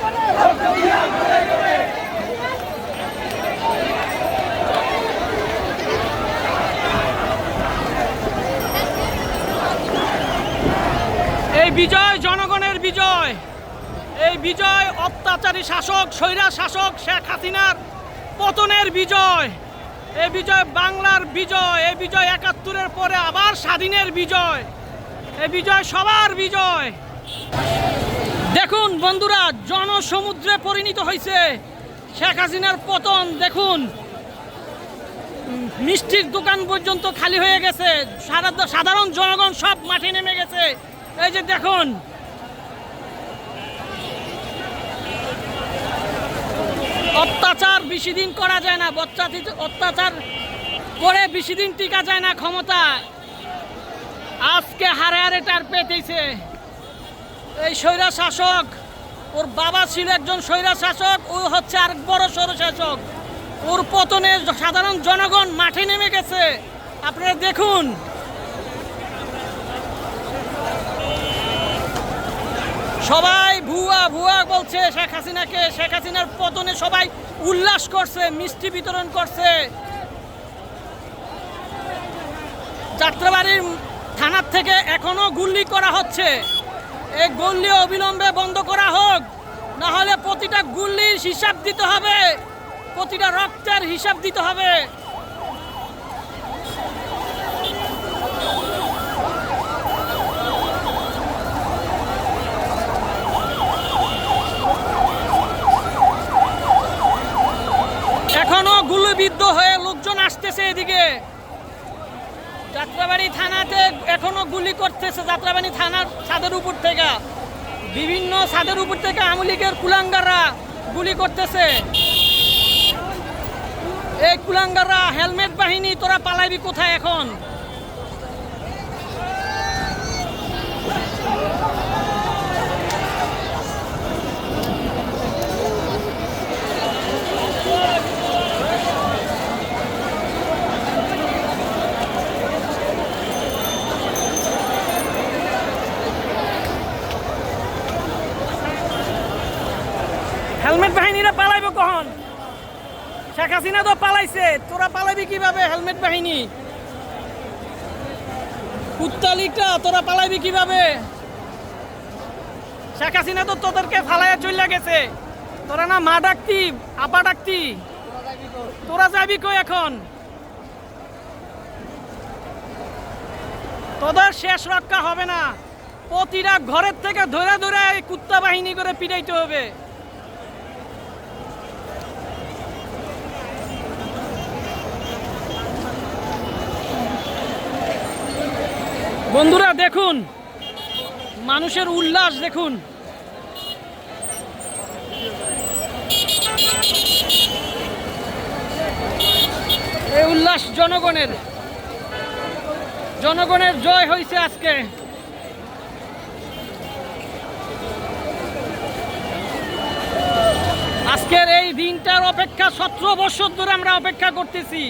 এই বিজয় জনগণের বিজয়। এই বিজয় অত্যাচারী শাসক, স্বৈরা শাসক শেখ হাসিনার পতনের বিজয়। এই বিজয় বাংলার বিজয়, এই বিজয় একাত্তরের পরে আবার স্বাধীনের বিজয়। এই বিজয় সবার বিজয়। দেখুন বন্ধুরা, জনসমুদ্রে পরিণত হয়েছে শেখ হাসিনার পতন, দেখুন। মিষ্টির দোকান পর্যন্ত খালি হয়ে গেছে, সারা- সাধারণ জনগণ সব মাঠে নেমে গেছে। এই যে দেখুন। অত্যাচার বেশি দিন করা যায় না বচ্চা অত্যাচার করে বেশি দিন টিকা যায় না ক্ষমতা। আজকে হারে হারে টার পেতেছে এই স্বৈরা শাসক, ওর বাবা ছিল একজন স্বৈরা শাসক, ও হচ্ছে আরেক বড় স্বৈর শাসক। ওর পতনে সাধারণ জনগণ মাঠে নেমে গেছে। আপনারা দেখুন। সবাই ভুয়া ভুয়া বলছে শেখ হাসিনাকে। শেখ হাসিনার পতনে সবাই উল্লাস করছে, মিষ্টি বিতরণ করছে। যাত্রাবাড়ির থানার থেকে এখনও গুল্লি করা হচ্ছে। এই গুল্লি অবিলম্বে বন্ধ করা হোক। না হলে প্রতিটা গুল্লির হিসাব দিতে হবে। প্রতিটা রক্তের হিসাব দিতে হবে। এখনও গুলিবিদ্ধ হয়ে লোকজন আসতেছে এদিকে। যাত্রাবাড়ি থানাতে এখনও গুলি করতেছে যাত্রাবাড়ি থানার ছাদের উপর থেকে। বিভিন্ন ছাদের উপর থেকে আওয়ামী লীগের কুলাঙ্গাররা গুলি করতেছে। এই কুলাঙ্গাররা হেলমেট বাহিনী, তোরা পালাইবি কোথায় এখন? হেলমেট বাহিনীরা পালাইব কখন? শেখ হাসিনা তো পালাইছে, তোরা পালাইবি কীভাবে হেলমেট বাহিনী? কুত্তালিকটা তোরা পালাইবি কীভাবে? শেখ হাসিনা তো তোদেরকে ফালাইয়া চলে গেছে। তোরা না মা ডাকতি, আপা ডাকতি? তোরা যাবি কই এখন? তোদের শেষ রক্ষা হবে না। প্রতিটা ঘরের থেকে ধরে ধরে কুত্তা বাহিনী করে পিটাইতে হবে। বন্ধুরা, দেখুন। মানুষের উল্লাস, দেখুন। এই উল্লাস জনগণের। জনগণের জয় হয়েছে আজকে। আজকের এই দিনটার অপেক্ষা সতেরো বছর ধরে আমরা অপেক্ষা করতেছি।